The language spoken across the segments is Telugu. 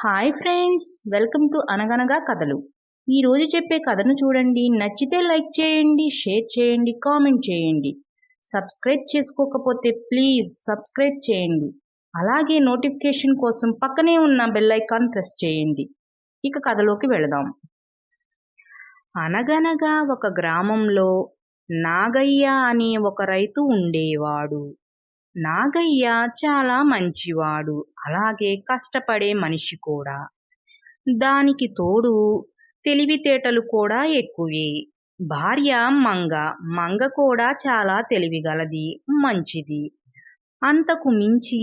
హాయ్ ఫ్రెండ్స్ వెల్కమ్ టు అనగనగా కథలు ఈరోజు చెప్పే కథను చూడండి. నచ్చితే లైక్ చేయండి షేర్ చేయండి కామెంట్ చేయండి. సబ్స్క్రైబ్ చేసుకోకపోతే ప్లీజ్ సబ్స్క్రైబ్ చేయండి. అలాగే నోటిఫికేషన్ కోసం పక్కనే ఉన్న బెల్ ఐకాన్ ప్రెస్ చేయండి. ఇక కథలోకి వెళదాం. అనగనగా ఒక గ్రామంలో నాగయ్య అనే ఒక రైతు ఉండేవాడు. నాగయ్య చాలా మంచివాడు. అలాగే కష్టపడే మనిషి కూడా. దానికి తోడు తెలివితేటలు కూడా ఎక్కువే. భార్య మంగ. మంగ కూడా చాలా తెలివిగలది. మంచిది. అంతకు మించి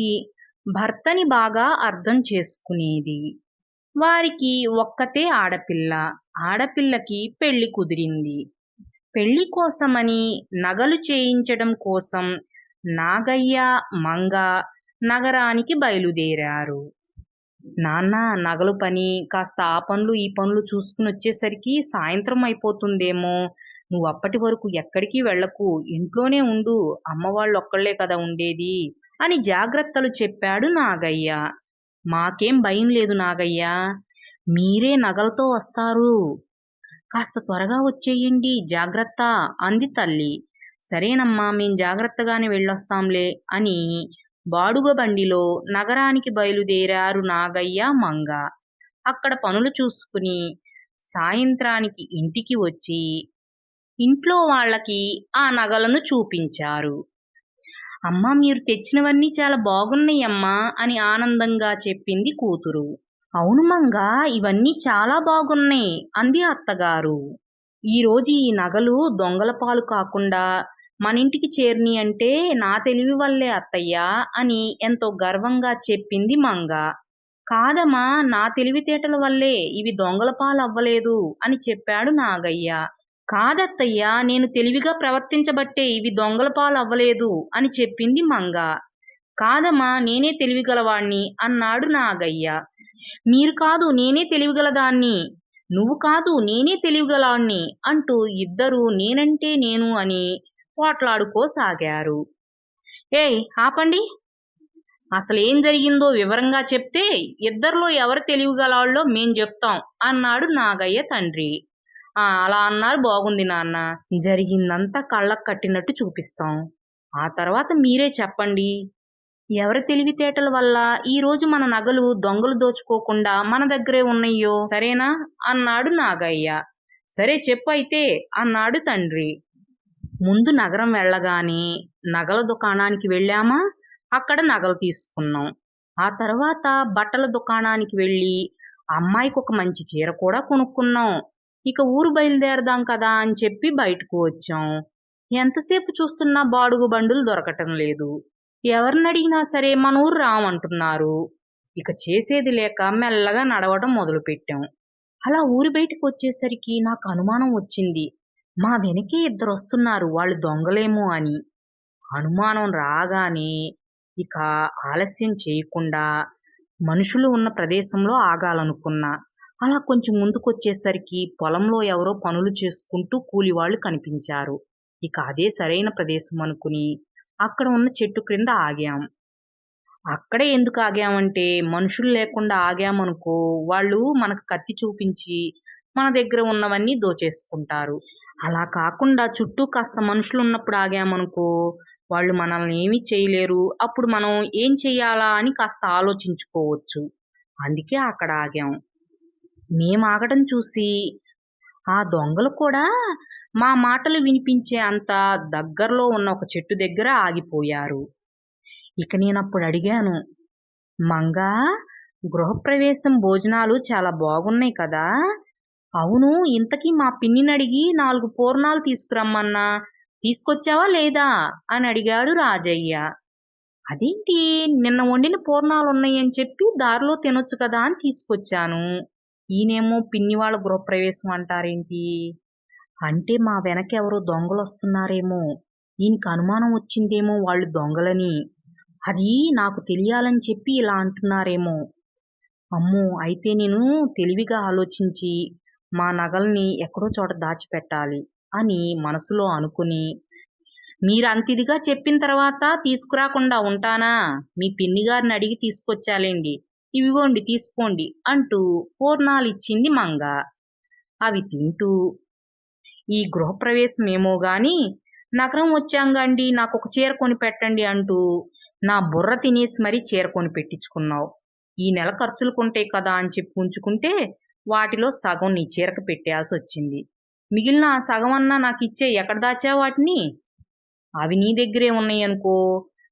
భర్తని బాగా అర్థం చేసుకునేది. వారికి ఒక్కతే ఆడపిల్ల. ఆడపిల్లకి పెళ్ళి కుదిరింది. పెళ్ళి కోసమని నగలు చేయించడం కోసం నాగయ్య మంగ నగరానికి బయలుదేరారు. నాన్న నగలు పని కాస్త ఆ పనులు ఈ పనులు చూసుకుని వచ్చేసరికి సాయంత్రం అయిపోతుందేమో. నువ్వు అప్పటి వరకు ఎక్కడికి వెళ్ళకు ఇంట్లోనే ఉండు అమ్మవాళ్ళు ఒక్కళ్ళే కదా ఉండేది అని జాగ్రత్తలు చెప్పాడు నాగయ్య. మాకేం భయం లేదు నాగయ్య. మీరే నగలతో వస్తారు. కాస్త త్వరగా వచ్చేయండి జాగ్రత్త అంది తల్లి. సరేనమ్మా మేం జాగ్రత్తగానే వెళ్ళొస్తాంలే అని బాడుగ బండిలో నగరానికి బయలుదేరారు నాగయ్య మంగ. అక్కడ పనులు చూసుకుని సాయంత్రానికి ఇంటికి వచ్చి ఇంట్లో వాళ్ళకి ఆ నగలను చూపించారు. అమ్మా మీరు తెచ్చినవన్నీ చాలా బాగున్నాయి అమ్మా అని ఆనందంగా చెప్పింది కూతురు. అవును మంగ ఇవన్నీ చాలా బాగున్నాయి అంది అత్తగారు. ఈరోజు ఈ నగలు దొంగల పాలు కాకుండా మన ఇంటికి చేరిని అంటే నా తెలివి వల్లే అత్తయ్య అని ఎంతో గర్వంగా చెప్పింది మంగ. కాదమ్మా నా తెలివితేటల వల్లే ఇవి దొంగల పాలు అవ్వలేదు అని చెప్పాడు నాగయ్య. కాదత్తయ్య నేను తెలివిగా ప్రవర్తించబట్టే ఇవి దొంగల పాలు అవ్వలేదు అని చెప్పింది మంగ. కాదమ్మా నేనే తెలివిగలవాణ్ణి అన్నాడు నాగయ్య. మీరు కాదు నేనే తెలివిగలదాన్ని నువ్వు కాదు నేనే తెలివిగలాణ్ణి అంటూ ఇద్దరూ నేనంటే నేను అని పోట్లాడుకోసాగారు. ఏయ్ ఆపండి. అసలేం జరిగిందో వివరంగా చెప్తే ఇద్దరిలో ఎవరు తెలివిగలాళ్ళో మేం చెప్తాం అన్నాడు నాగయ్య తండ్రి. ఆ అలా అన్నారు బాగుంది నాన్న. జరిగిందంతా కళ్ళకు కట్టినట్టు చూపిస్తాం. ఆ తర్వాత మీరే చెప్పండి. ఎవరి తెలివితేటల వల్ల ఈ రోజు మన నగలు దొంగలు దోచుకోకుండా మన దగ్గరే ఉన్నాయో సరేనా? అన్నాడు నాగయ్య. సరే చెప్పు అయితే అన్నాడు తండ్రి. ముందు నగరం వెళ్ళగానే నగల దుకాణానికి వెళ్ళామా? అక్కడ నగలు తీసుకున్నాం. ఆ తర్వాత బట్టల దుకాణానికి వెళ్ళి అమ్మాయికి ఒక మంచి చీర కూడా కొనుక్కున్నాం. ఇక ఊరు బయలుదేరదాం కదా అని చెప్పి బయటకు వచ్చాం. ఎంతసేపు చూస్తున్నా బాడుగు బండులు దొరకటం లేదు. ఎవరిని అడిగినా సరే మన ఊరు రామంటున్నారు ఇక చేసేది లేక మెల్లగా నడవడం మొదలుపెట్టాం. అలా ఊరి బయటకు వచ్చేసరికి నాకు అనుమానం వచ్చింది. మా వెనకే ఇద్దరు వస్తున్నారు వాళ్ళు దొంగలేమో అని. అనుమానం రాగానే ఇక ఆలస్యం చేయకుండా మనుషులు ఉన్న ప్రదేశంలో ఆగాలనుకున్నా. అలా కొంచెం ముందుకొచ్చేసరికి పొలంలో ఎవరో పనులు చేసుకుంటూ కూలి వాళ్ళు కనిపించారు. ఇక అదే సరైన ప్రదేశం అనుకుని అక్కడ ఉన్న చెట్టు క్రింద ఆగాం. అక్కడే ఎందుకు ఆగామంటే మనుషులు లేకుండా ఆగామనుకో వాళ్ళు మనకు కత్తి చూపించి మన దగ్గర ఉన్నవన్నీ దోచేసుకుంటారు. అలా కాకుండా చుట్టూ కాస్త మనుషులు ఉన్నప్పుడు ఆగామనుకో వాళ్ళు మనల్ని ఏమీ చేయలేరు. అప్పుడు మనం ఏం చెయ్యాలా అని కాస్త ఆలోచించుకోవచ్చు. అందుకే అక్కడ ఆగాం. మేము ఆగడం చూసి ఆ దొంగలు కూడా మా మాటలు వినిపించే అంత దగ్గరలో ఉన్న ఒక చెట్టు దగ్గర ఆగిపోయారు. ఇక నేను అప్పుడు అడిగాను మంగా గృహప్రవేశం భోజనాలు చాలా బాగున్నాయి కదా. అవును ఇంతకీ మా పిన్నిని అడిగి నాలుగు పూర్ణాలు తీసుకురమ్మన్నా తీసుకొచ్చావా లేదా అని అడిగాడు రాజయ్య. అదేంటి నిన్న వండిన పూర్ణాలు ఉన్నాయని చెప్పి దారిలో తినొచ్చు కదా అని తీసుకొచ్చాను. ఈయనేమో పిన్ని వాళ్ళ గృహప్రవేశం అంటారేంటి? అంటే మా వెనక ఎవరో దొంగలు వస్తున్నారేమో ఈయనకి అనుమానం వచ్చిందేమో వాళ్ళు దొంగలని. అది నాకు తెలియాలని చెప్పి ఇలా అంటున్నారేమో. అమ్మో అయితే నేను తెలివిగా ఆలోచించి మా నగల్ని ఎక్కడో చోట దాచిపెట్టాలి అని మనసులో అనుకుని మీరంతిదిగా చెప్పిన తర్వాత తీసుకురాకుండా ఉంటానా? మీ పిన్ని గారిని అడిగి తీసుకొచ్చాలేండి. ఇవిగోండి తీసుకోండి అంటూ పూర్ణాలిచ్చింది మంగ. అవి తింటూ ఈ గృహప్రవేశమేమో గాని నగరం వచ్చాంగండి నాకు ఒక చీర కొని పెట్టండి అంటూ నా బుర్ర తినేసి మరీ చీర కొని పెట్టించుకున్నావు ఈ నెల ఖర్చులుకుంటాయి కదా అని చెప్పి ఉంచుకుంటే వాటిలో సగం నీ చీరకు పెట్టేయాల్సి వచ్చింది మిగిలిన ఆ సగం అన్నా నాకు ఇచ్చే ఎక్కడ దాచా వాటిని? అవి నీ దగ్గరే ఉన్నాయి అనుకో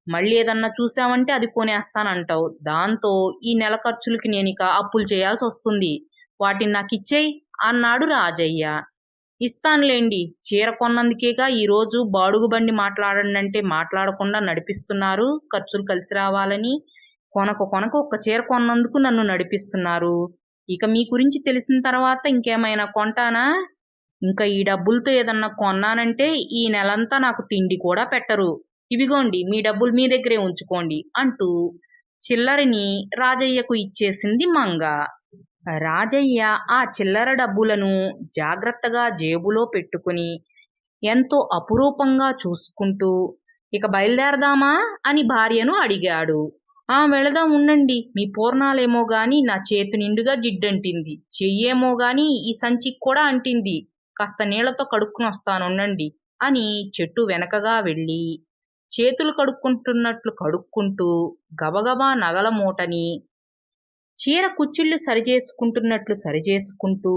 మళ్ళీ ఏదన్నా చూసావంటే అది కొనేస్తానంటావు. దాంతో ఈ నెల ఖర్చులకి నేను ఇక అప్పులు చేయాల్సి వస్తుంది. వాటిని నాకు ఇచ్చేయి అన్నాడు రాజయ్య. ఇస్తానులేండి చీర కొన్నందుకేగా ఈరోజు బాడుగు బండి మాట్లాడండి అంటే మాట్లాడకుండా నడిపిస్తున్నారు ఖర్చులు కలిసి రావాలని. కొనక కొనక ఒక్క చీర కొన్నందుకు నన్ను నడిపిస్తున్నారు. ఇక మీ గురించి తెలిసిన తర్వాత ఇంకేమైనా కొంటానా? ఇంకా ఈ డబ్బులతో ఏదన్నా కొన్నానంటే ఈ నెలంతా నాకు తిండి కూడా పెట్టరు. ఇవిగోండి మీ డబ్బులు మీ దగ్గరే ఉంచుకోండి అంటూ చిల్లరని రాజయ్యకు ఇచ్చేసింది మంగ. రాజయ్య ఆ చిల్లర డబ్బులను జాగ్రత్తగా జేబులో పెట్టుకుని ఎంతో అపురూపంగా చూసుకుంటూ ఇక బయలుదేరదామా? అని భార్యను అడిగాడు. ఆ వెళదాం ఉండండి మీ పూర్ణాలేమో గాని నా చేతి నిండుగా జిడ్డంటింది. చెయ్యేమో గాని ఈ సంచికి కూడా అంటింది. కాస్త నీళ్ళతో కడుక్కుని వస్తాను ఉండండి అని చెట్టు వెనకగా వెళ్ళి చేతులు కడుక్కుంటున్నట్లు కడుక్కుంటూ గబగబా నగల మూటని చీర కుచ్చుళ్ళు సరిచేసుకుంటున్నట్లు సరిచేసుకుంటూ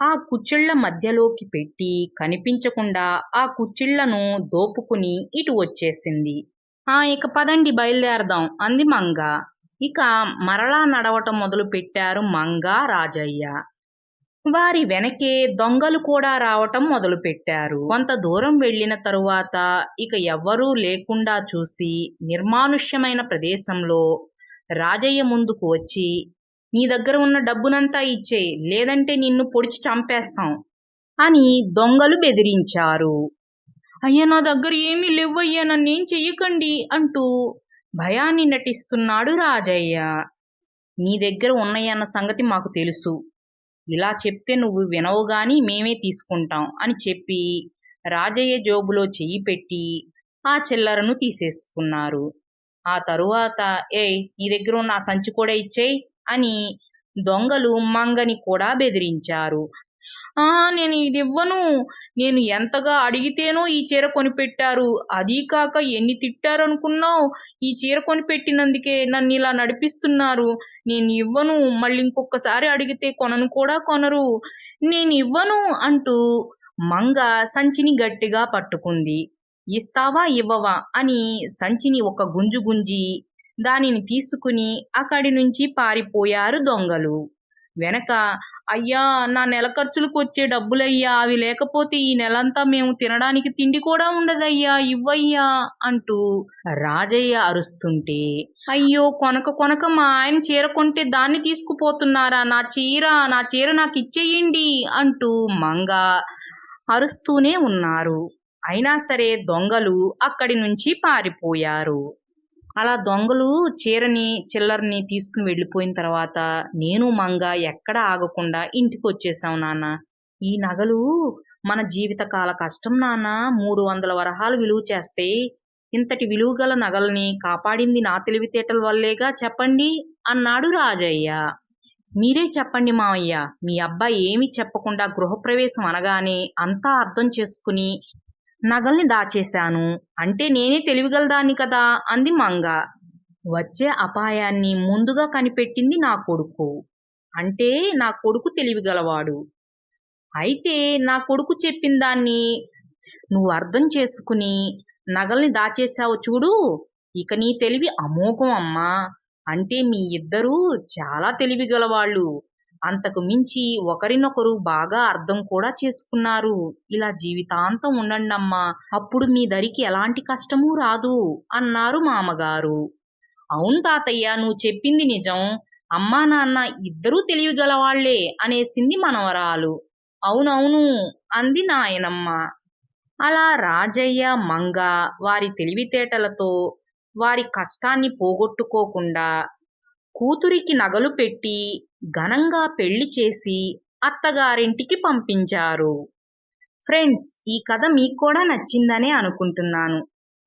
ఆ కుచ్చుళ్ళ మధ్యలోకి పెట్టి కనిపించకుండా ఆ కుచ్చుళ్ళను దోపుకుని ఇటు వచ్చేసింది. ఆ ఇక పదండి బయలుదేరదాం అంది మంగ. ఇక మరలా నడవటం మొదలు పెట్టారు మంగ రాజయ్య. వారి వెనకే దొంగలు కూడా రావటం మొదలుపెట్టారు. కొంత దూరం వెళ్ళిన తరువాత ఇక ఎవ్వరూ లేకుండా చూసి నిర్మానుష్యమైన ప్రదేశంలో రాజయ్య ముందుకు వచ్చి నీ దగ్గర ఉన్న డబ్బునంతా ఇచ్చేయి లేదంటే నిన్ను పొడిచి చంపేస్తాం అని దొంగలు బెదిరించారు. అయ్యా నా దగ్గర ఏమీ లేవయ్యా నన్నేం చెయ్యకండి అంటూ భయాన్ని నటిస్తున్నాడు రాజయ్య. నీ దగ్గర ఉన్నాయన్న సంగతి మాకు తెలుసు. ఇలా చెప్తే నువ్వు వినవు గాని మేమే తీసుకుంటాం అని చెప్పి రాజయ్య జోబులో చెయ్యి పెట్టి ఆ చిల్లరను తీసేసుకున్నారు. ఆ తరువాత ఏయ్ నీ దగ్గర ఉన్న ఆ సంచి కూడా ఇచ్చేయి అని దొంగలు మంగని కూడా బెదిరించారు. ఆ నేను ఇది ఇవ్వను. నేను ఎంతగా అడిగితేనో ఈ చీర కొనిపెట్టారు. అదీ కాక ఎన్ని తిట్టారనుకున్నావు? ఈ చీర కొనిపెట్టినందుకే నన్ను ఇలా నడిపిస్తున్నారు. నేను ఇవ్వను. మళ్ళీ ఇంకొకసారి అడిగితే కొనను కూడా కొనరు. నేను ఇవ్వను అంటూ మంగ సంచిని గట్టిగా పట్టుకుంది. ఇస్తావా ఇవ్వవా అని సంచిని ఒక గుంజు గుంజి దానిని తీసుకుని అక్కడి నుంచి పారిపోయారు దొంగలు. వెనక అయ్యా నా నెల ఖర్చులకు వచ్చే డబ్బులయ్యా అవి లేకపోతే ఈ నెలంతా మేము తినడానికి తిండి కూడా ఉండదయ్యా ఇవ్వయ్యా అంటూ రాజయ్య అరుస్తుంటే అయ్యో కొనక కొనక మా ఆయన చీర కొంటే దాన్ని తీసుకుపోతున్నారా? నా చీర నా చీర నాకు ఇచ్చేయండి అంటూ మంగ అరుస్తూనే ఉన్నారు. అయినా సరే దొంగలు అక్కడి నుంచి పారిపోయారు. అలా దొంగలు చీరని చిల్లరని తీసుకుని వెళ్ళిపోయిన తర్వాత నేను మంగ ఎక్కడ ఆగకుండా ఇంటికి వచ్చేసాం నాన్న. ఈ నగలు మన జీవితకాల కష్టం నాన్న. మూడు వందల వరహాలు విలువ చేస్తే ఇంతటి విలువ గల నగల్ని కాపాడింది నా తెలివితేటల వల్లేగా చెప్పండి అన్నాడు రాజయ్య. మీరే చెప్పండి మావయ్య. మీ అబ్బాయి ఏమీ చెప్పకుండా గృహప్రవేశం అనగానే అంతా అర్థం చేసుకుని నగల్ని దాచేశాను. అంటే నేనే తెలివిగలదాన్ని కదా? అంది మంగ. వచ్చే అపాయాన్ని ముందుగా కనిపెట్టింది నా కొడుకు. అంటే నా కొడుకు తెలివిగలవాడు. అయితే నా కొడుకు చెప్పిన దాన్ని నువ్వు అర్థం చేసుకుని నగల్ని దాచేశావు చూడు. ఇక నీ తెలివి అమోఘం అమ్మా. అంటే మీ ఇద్దరూ చాలా తెలివిగలవాళ్ళు. అంతకు మించి ఒకరినొకరు బాగా అర్థం కూడా చేసుకున్నారు. ఇలా జీవితాంతం ఉండండమ్మా అప్పుడు మీ దరికి ఎలాంటి కష్టమూ రాదు అన్నారు మామగారు. అవును తాతయ్య నువ్వు చెప్పింది నిజం. అమ్మా నాన్న ఇద్దరూ తెలివిగలవాళ్ళే అనేసింది మనవరాలు. అవునవును అంది నాయనమ్మ. అలా రాజయ్య మంగ వారి తెలివితేటలతో వారి కష్టాన్ని పోగొట్టుకోకుండా కూతురికి నగలు పెట్టి ఘనంగా పెళ్ళి చేసి అత్తగారింటికి పంపించారు. ఫ్రెండ్స్ ఈ కథ మీకు కూడా నచ్చిందనే అనుకుంటున్నాను.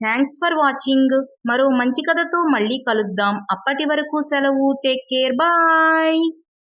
Thanks for watching. మరో మంచి కథతో మళ్ళీ కలుద్దాం. అప్పటి వరకు సెలవు. Take care. బాయ్.